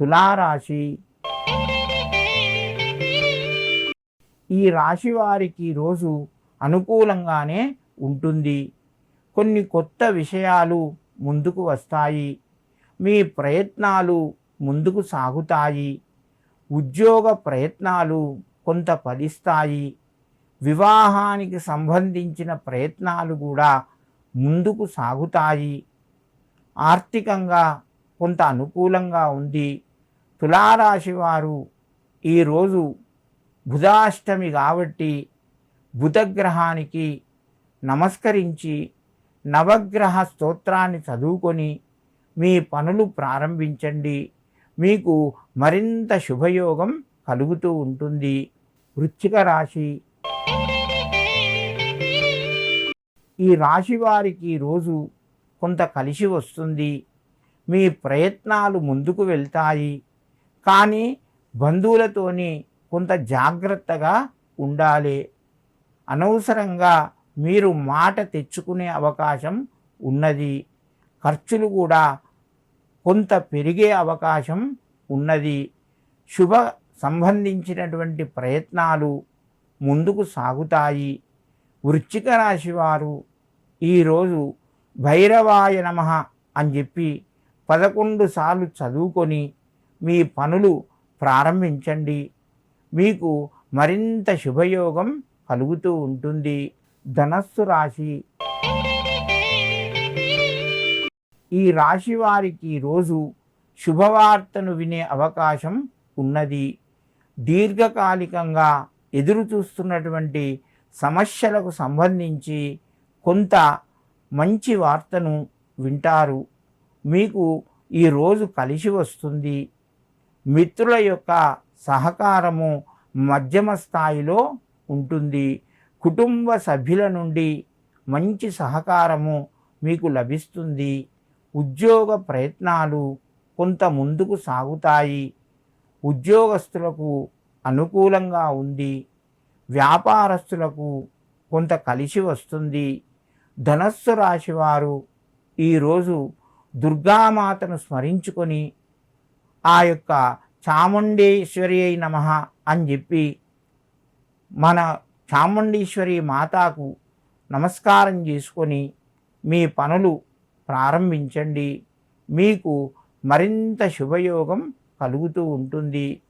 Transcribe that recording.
తులారాశి. ఈ రాశి వారికి రోజు అనుకూలంగానే ఉంటుంది. కొన్ని కొత్త విషయాలు ముందుకు వస్తాయి. మీ ప్రయత్నాలు ముందుకు సాగుతాయి. ఉద్యోగ ప్రయత్నాలు కొంత ఫలిస్తాయి. వివాహానికి సంబంధించిన ప్రయత్నాలు కూడా ముందుకు సాగుతాయి. ఆర్థికంగా కొంత అనుకూలంగా ఉంది తులారాశి వారు ఈరోజు బుధాష్టమి కాబట్టి బుధగ్రహానికి నమస్కరించి నవగ్రహ స్తోత్రాన్ని చదువుకొని మీ పనులు ప్రారంభించండి. మీకు మరింత శుభయోగం కలుగుతూ ఉంటుంది. వృచ్చిక రాశి. ఈ రాశి వారికి రోజు కొంత కలిసి వస్తుంది. మీ ప్రయత్నాలు ముందుకు వెళ్తాయి. కానీ బంధువులతోని కొంత జాగ్రత్తగా ఉండాలి. అనవసరంగా మీరు మాట తెచ్చుకునే అవకాశం ఉన్నది. ఖర్చులు కూడా కొంత పెరిగే అవకాశం ఉన్నది. శుభ సంబంధించినటువంటి ప్రయత్నాలు ముందుకు సాగుతాయి. వృశ్చిక రాశి వారు ఈరోజు భైరవాయ నమ అని చెప్పి పదకొండు సార్లు చదువుకొని మీ పనులు ప్రారంభించండి. మీకు మరింత శుభయోగం కలుగుతూ ఉంటుంది. ధనస్సు రాశి. ఈ రాశి వారికి రోజు శుభవార్తను వినే అవకాశం ఉన్నది. దీర్ఘకాలికంగా ఎదురు చూస్తున్నటువంటి సమస్యలకు సంబంధించి కొంత మంచి వార్తను వింటారు. మీకు ఈరోజు కలిసి వస్తుంది. మిత్రుల యొక్క సహకారము మధ్యమ స్థాయిలో ఉంటుంది. కుటుంబ సభ్యుల నుండి మంచి సహకారము మీకు లభిస్తుంది. ఉద్యోగ ప్రయత్నాలు కొంత ముందుకు సాగుతాయి. ఉద్యోగస్తులకు అనుకూలంగా ఉంది. వ్యాపారస్తులకు కొంత కలిసి వస్తుంది. ధనస్సు రాశివారు ఈరోజు దుర్గామాతను స్మరించుకొని ఆ యొక్క చాముండేశ్వరి అయి నమ అని చెప్పి మన చాముండేశ్వరి మాతాకు నమస్కారం చేసుకొని మీ పనులు ప్రారంభించండి. మీకు మరింత శుభయోగం కలుగుతూ ఉంటుంది.